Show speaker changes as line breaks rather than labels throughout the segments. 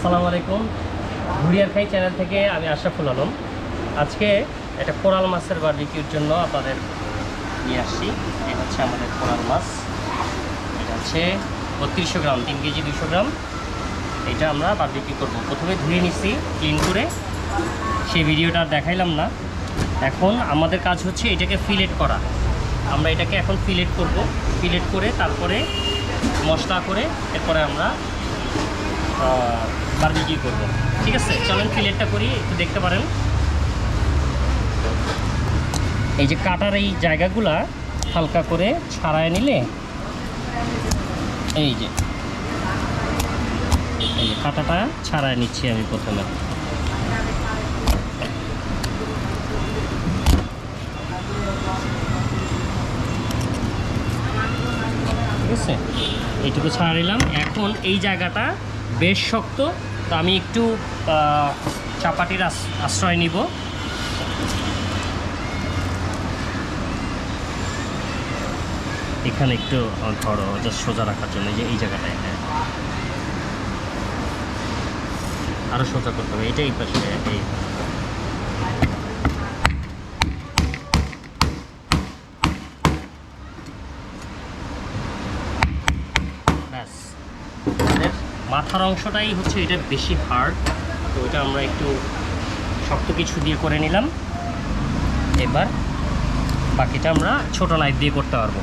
আসসালামু আলাইকুম। ঘুরিয়ার খাই চ্যানেল থেকে আমি আশরাফুল আলম। আজকে একটা কোরাল মাছের বারবিকিউর জন্য আপনাদের নিয়ে আসছি। এই হচ্ছে আমাদের কোরাল মাছ। এটা হচ্ছে বত্রিশশো গ্রাম, তিন কেজি দুশো গ্রাম। এটা আমরা বারবিকিউ করব। প্রথমে ধুয়ে নিচ্ছি ক্লিন করে। সেই ভিডিওটা আর দেখাইলাম না। এখন আমাদের কাজ হচ্ছে এটাকে ফিলেট করা। আমরা এটাকে এখন ফিলেট করব। ফিলেট করে তারপরে মশলা করে এরপরে আমরা বারবিকিউ করব। ঠিক আছে? চলেন ফিলেটটা করি, একটু দেখতে পারেন। এই যে কাটার এই জায়গাগুলা হালকা করে ছাড়ায় নিলে, এই যে এই যে কাটাটা ছাড়ায় নিচ্ছি আমি প্রথমে। ঠিক আছে? এইটুকু ছাড়া নিলাম। এখন এই জায়গাটা বেশ শক্ত তো আমি একটু চাপাটির আশ্রয় নিব। এখানে একটু ধরো জাস্ট সোজা রাখার জন্য যে, এই জায়গাটায় হ্যাঁ। আরও সোজা করতে হবে, এটাই পাশে, এই। ব্যাস। মাথার অংশটাই হচ্ছে এটা বেশি হার্ড তো এটা আমরা একটু শক্ত কিছু দিয়ে করে নিলাম। এবার বাকিটা আমরা ছোট নাইফ দিয়ে করতে পারব।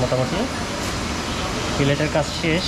মোটামুটি। ফিলেটের কাজ শেষ।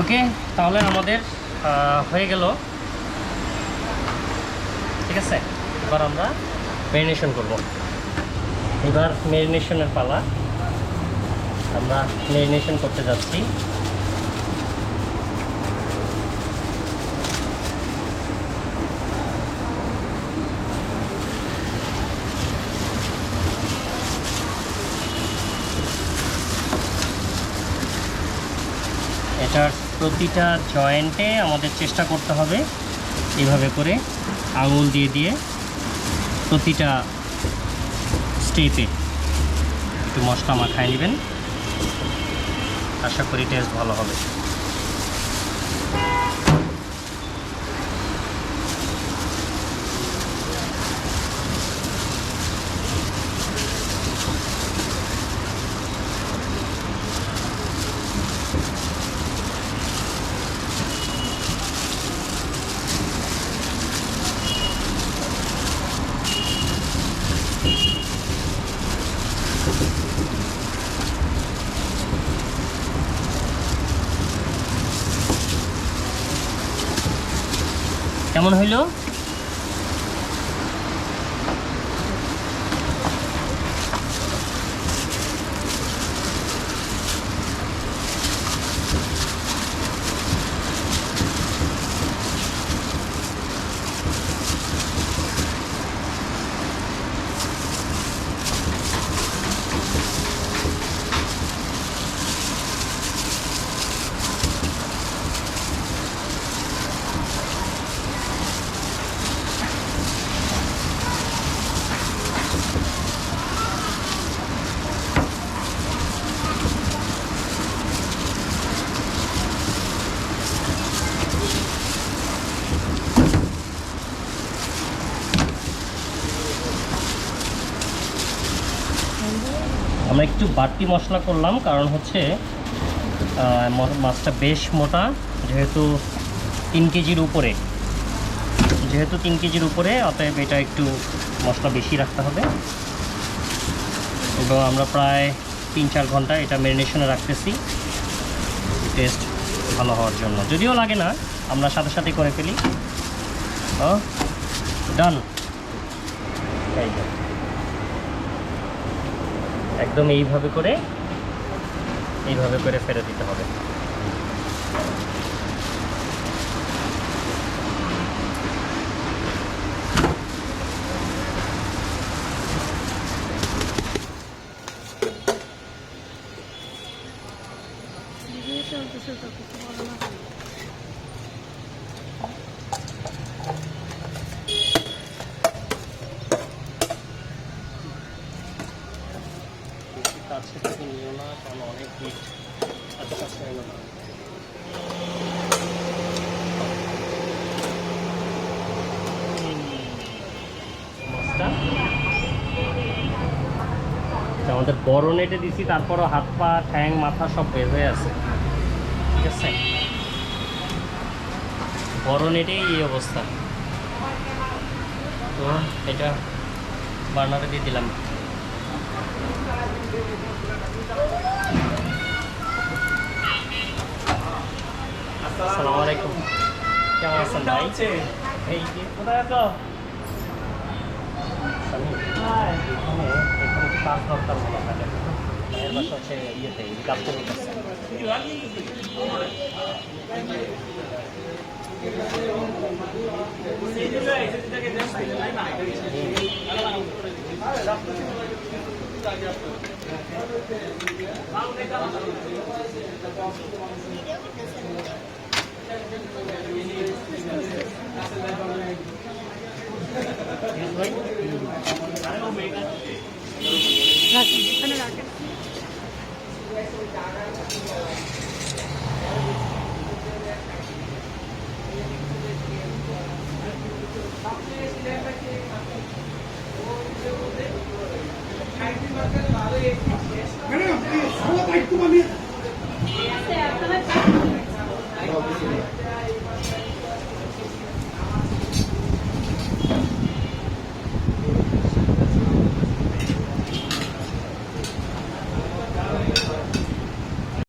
ওকে, তাহলে আমাদের হয়ে গেল। ঠিক আছে? এবার আমরা ম্যারিনেশন করব। এবার ম্যারিনেশনের পালা। আমরা ম্যারিনেশন করতে যাচ্ছি। এটার প্রতিটা জয়েন্টে আমাদের চেষ্টা করতে হবে এভাবে করে আঙুল দিয়ে দিয়ে প্রতিটা স্টেপে একটু মশলা মাখায় নেবেন। আশা করি টেস্ট ভালো হবে। কেমন হইল? আমরা একটু বাড়তি মশলা করলাম, কারণ হচ্ছে মাছটা বেশ মোটা, যেহেতু তিন কেজির উপরে। যেহেতু তিন কেজির উপরে, অতএব এটা একটু মশলা বেশি রাখতে হবে। এবং আমরা প্রায় তিন চার ঘণ্টা এটা ম্যারিনেশনে রাখতেছি। টেস্ট ভালো হওয়ার জন্য। যদিও লাগে না, আমরা সাথে সাথে করে ফেলি। ডান যে। একদম এইভাবে করে এইভাবে করে ফেরত দিতে হবে বেশি কাছে থেকে নিও না এলো না মাছটা? আচ্ছা, আমাদের বড় নেটে দিছি তারপরও হাত পা ঠ্যাং মাথা সব বের হয়ে আছে। ঠিক আছে? বড় নেটেই এই অবস্থা। তো এটা বার্নারে দিয়ে দিলাম। আসসালামু আলাইকুম কেমন আছেন ভাই এই কোথায় আছো কাজ দরকার মনে হয় এর বাসা হচ্ছে ইয়েতে গাবতলির কাছে Yes, ভাই
রাখেন রাখেন Tumamit. Yes, é Tumamit.